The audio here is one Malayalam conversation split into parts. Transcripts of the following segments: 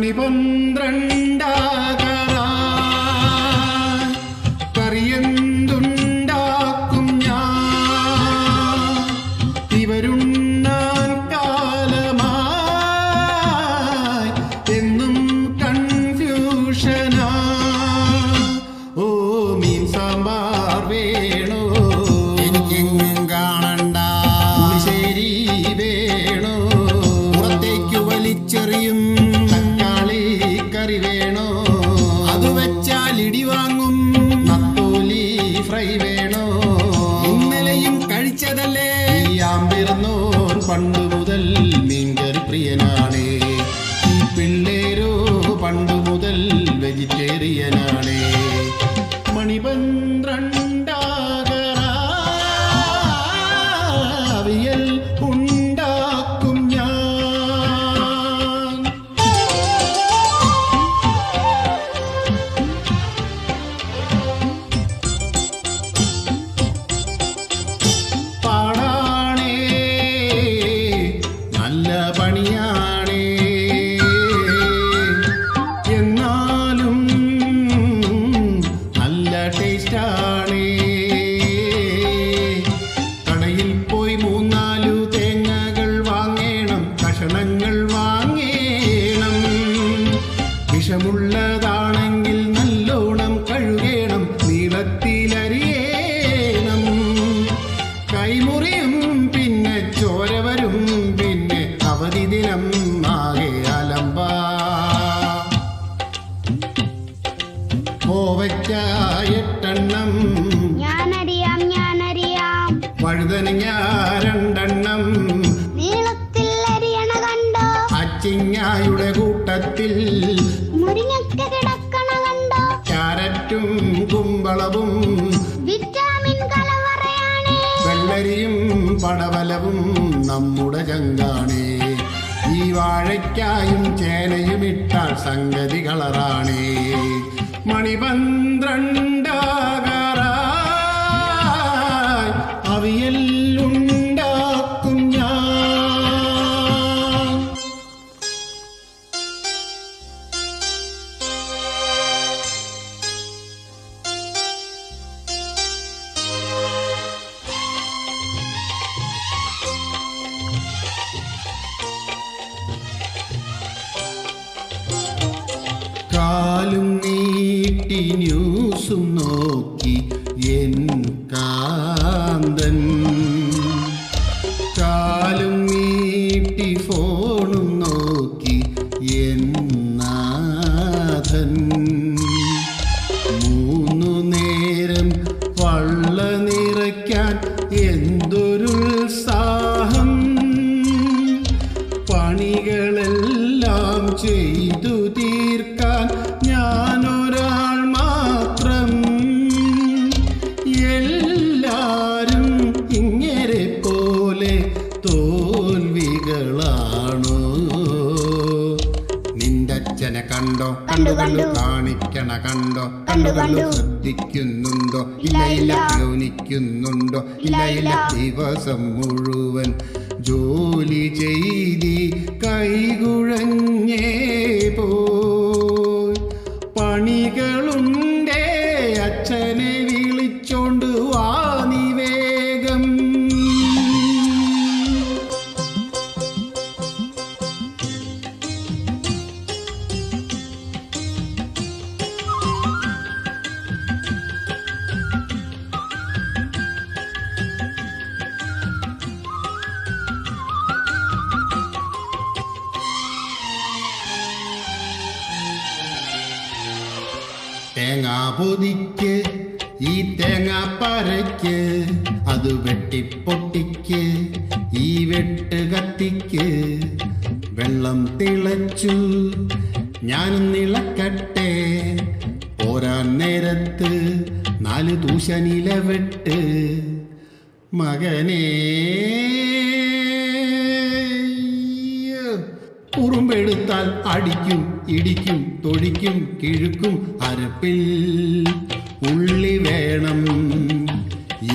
மணிபந்திரண்டா. கறிவேன் പണിയാണേ. എന്നാലും നല്ല ടേസ്റ്റാണേ. കടയിൽ പോയി മൂന്നാലു തേങ്ങകൾ വാങ്ങേണം കഷണങ്ങൾ വാങ്ങേണം. വിഷമുള്ളതാണെങ്കിൽ നല്ലോണം കഴുകേണം നീളത്തിലരിയേണം. കൈമുറിയും പിന്നെ ചോര വരും. രണ്ടെണ്ണം. നീളത്തിൽ അരിയണ കണ്ടോ? അച്ചിങ്ങായുടെ കൂട്ടത്തിൽ മുരിങ്ങക്ക കിടക്കണ കണ്ടോ? ക്യാരറ്റും കുമ്പളവും വിറ്റാമിൻ കലവറയാണ് വെള്ളരിയും പടവലവും നമ്മുടെ ചങ്കാണേ. ഈ വാഴയ്ക്കായും ചേനയും ഇട്ടാൽ സംഗതി കളറാണേ. മണിപന്ത്രണ്ടാകാറായി അവിയൽ കാലും നീട്ടി ന്യൂസും നോക്കി കണ്ടോ? കണ്ടു, കണ്ടു. ശ്രദ്ധിക്കുന്നുണ്ടോ? ഇല്ല ഇല്ല. ഗൗനിക്കുന്നുണ്ടോ ഇല്ല. ദിവസം മുഴുവൻ ജോലി ചെയ്തി കൈകുഴഞ്ഞേ പോയി. പണികളുണ്ടേ തേങ്ങാ പൊതിക്ക് ഈ തേങ്ങ പരയ്ക്ക് അത് വെട്ടിപ്പൊട്ടിക്ക് ഈ വെട്ട് കത്തിക്ക്. വെള്ളം തിളച്ചു ഞാൻ നിളക്കട്ടെ പോരാൻ നേരത്ത് നാല് ദൂശനില വെട്ട്. മകനേ കുറുമ്പെടുത്താൽ അടിക്കും ഇടിക്കും തൊഴിക്കും കിഴുക്കും അരപ്പിൽ. ഉള്ളി വേണം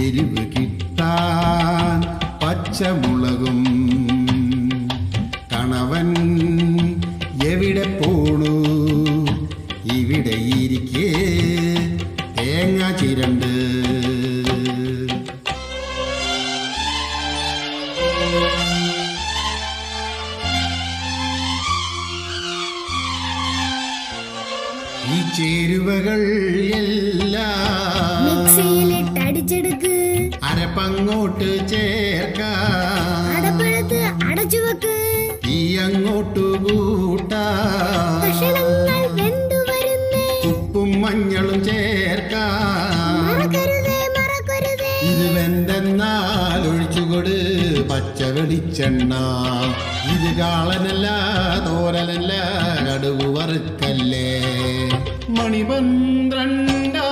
എരിവ് കിട്ടാൻ പച്ചമുളകും. കണവൻ ചേരുവകൾ എല്ലാം അരപ്പങ്ങോട്ട് ചേർക്ക. അടച്ചു വെക്ക് ഈ അങ്ങോട്ട് കൂട്ടാ. ഉപ്പും മഞ്ഞളും ഒഴിച്ചുകൊട് പച്ച വെളിച്ചെണ്ണ. ഇത് കാളനല്ല തോരനല്ല കടുവറുക്കല്ലേ മണി പന്ത്രണ്ടാ